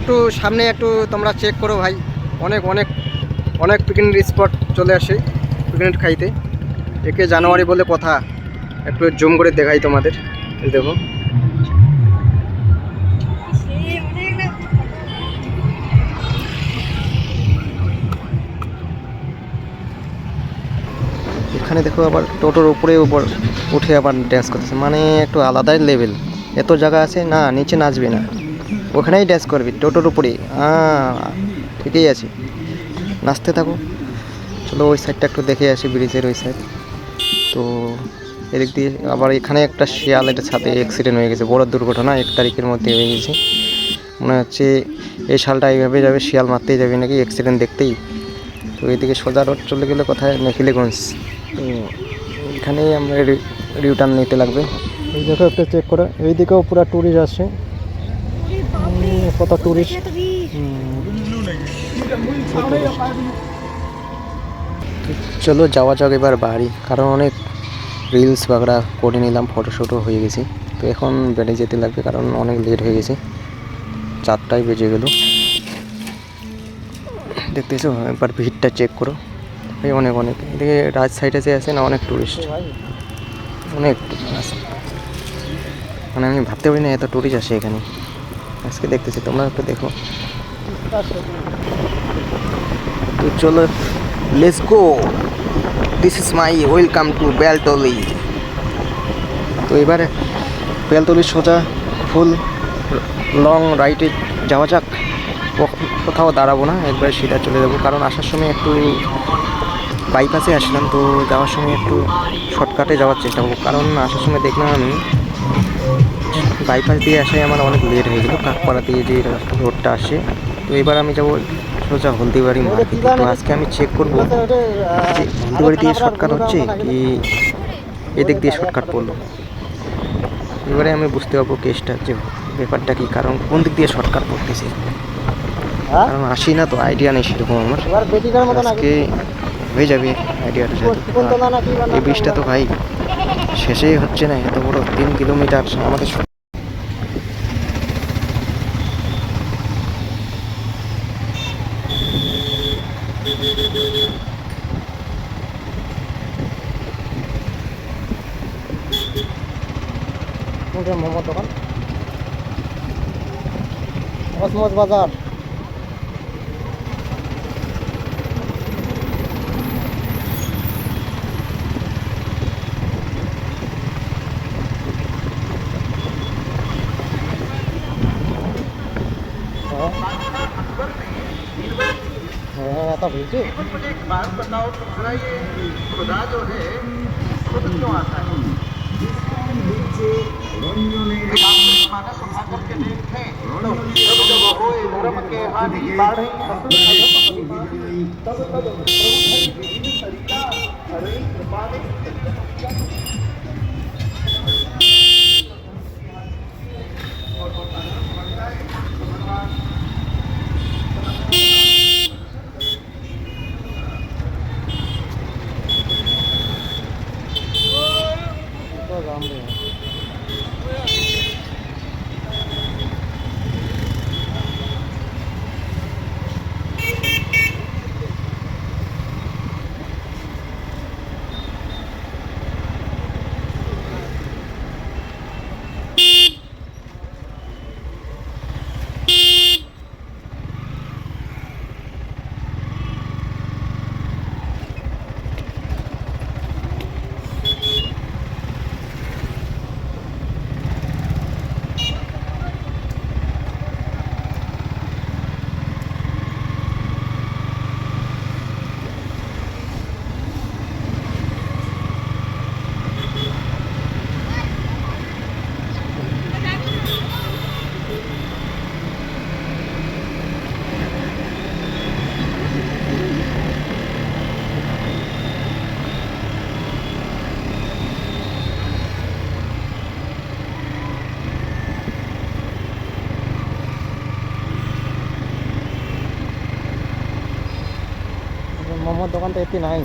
একটু সামনে একটু তোমরা চেক করো ভাই। অনেক অনেক অনেক পিকনিক স্পট চলে আসে পিকনিক খাইতে। একে জানুয়ারি বলে কথা। একটু জুম করে দেখাই তোমাদের। দেখো। এখানে দেখো আবার টোটোর উপরে উপর উঠে আবার ড্যান্স করতেছে। মানে একটু আলাদাই লেভেল এত জায়গা আছে, না, নিচে নাচবে না। ওখানেই ড্যান্স করবি টোটোর উপরেই আহ, ঠিকই আছে। নাচতে থাকো। চলো ওই সাইডটা একটু দেখে আসি ব্রিজের ওই সাইড তো এদিক দিয়ে আবার এখানে একটা শিয়াল এটা ছাদে অ্যাক্সিডেন্ট হয়ে গেছে। বড় দুর্ঘটনা এক তারিখের মধ্যে হয়ে গেছে। মনে হচ্ছে এই শালটা এইভাবে যাবে শিয়াল মারতেই যাবে নাকি অ্যাক্সিডেন্ট দেখতেই। তো এদিকে সোজা রোড চলে গেলে কোথায়? নেখিলেগঞ্জ তো এখানেই আমরা রিটার্ন নিতে লাগবে। এই দেখো একটা চেক করো। এইদিকেও পুরো ট্যুরিস্ট উম, কত ট্যুরিস্ট চলো যাওয়া যাক এবার বাড়ি, কারণ অনেক রিলস বাগড়া করে নিলাম ফটোশ্যুটও হয়ে গেছি। তো এখন বেড়ে যেতে লাগবে, কারণ অনেক লেট হয়ে গেছে। চারটায় বেজে গেল। দেখতেছো, একবার ভিড়টা চেক করো। এই অনেক অনেক। এদিকে রাজ সাইডে যে আছে না, অনেক টুরিস্ট অনেক আছে। মানে আমি ভাবতে পারি না এত টুরিস্ট আসে এখানে। আজকে দেখতেছি, তোমরা একটু দেখো। তো চলো let's go this is my welcome to Beltali তো এবারে বেলতলি সোজা ফুল লং রাইটে যাওয়া যাক। কোথাও দাঁড়াবো না, একবারে সিধা চলে যাব। কারণ আসার সময় একটু বাইপাসে আসলাম, তো যাওয়ার সময় একটু শর্টকাটে যাওয়ার চেষ্টা করব। কারণ আসার সময় দেখলাম আমি বাইপাস দিয়ে আসায় আমার অনেক লেট হয়ে গেলো। কাকপাড়া দিয়ে যে রোডটা আসে। তো এবার আমি যাব সোজা হলদিবাড়ি মার্কেট তো আজকে আমি চেক করব যে হলদিবাড়ি দিয়ে শর্টকাট হচ্ছে কি এদিক দিয়ে শর্টকাট পড়ল। এবারে আমি বুঝতে পারব কেসটা যে ব্যাপারটা কি কারণ কোন দিক দিয়ে শর্টকাট পড়তেছে? কারণ আসি না তো আইডিয়া নেই সেরকম আমার। আজকে হয়ে যাবে আইডিয়াটা এই ব্রিজটা তো ভাই শেষেই হচ্ছে না এত বড় তিন কিলোমিটার আমাদের স- কোনটা মোমোর দোকান অসমস বাজার হ্যাঁ এত ভিড় তো মোমোর দোকান তো এটি নাই।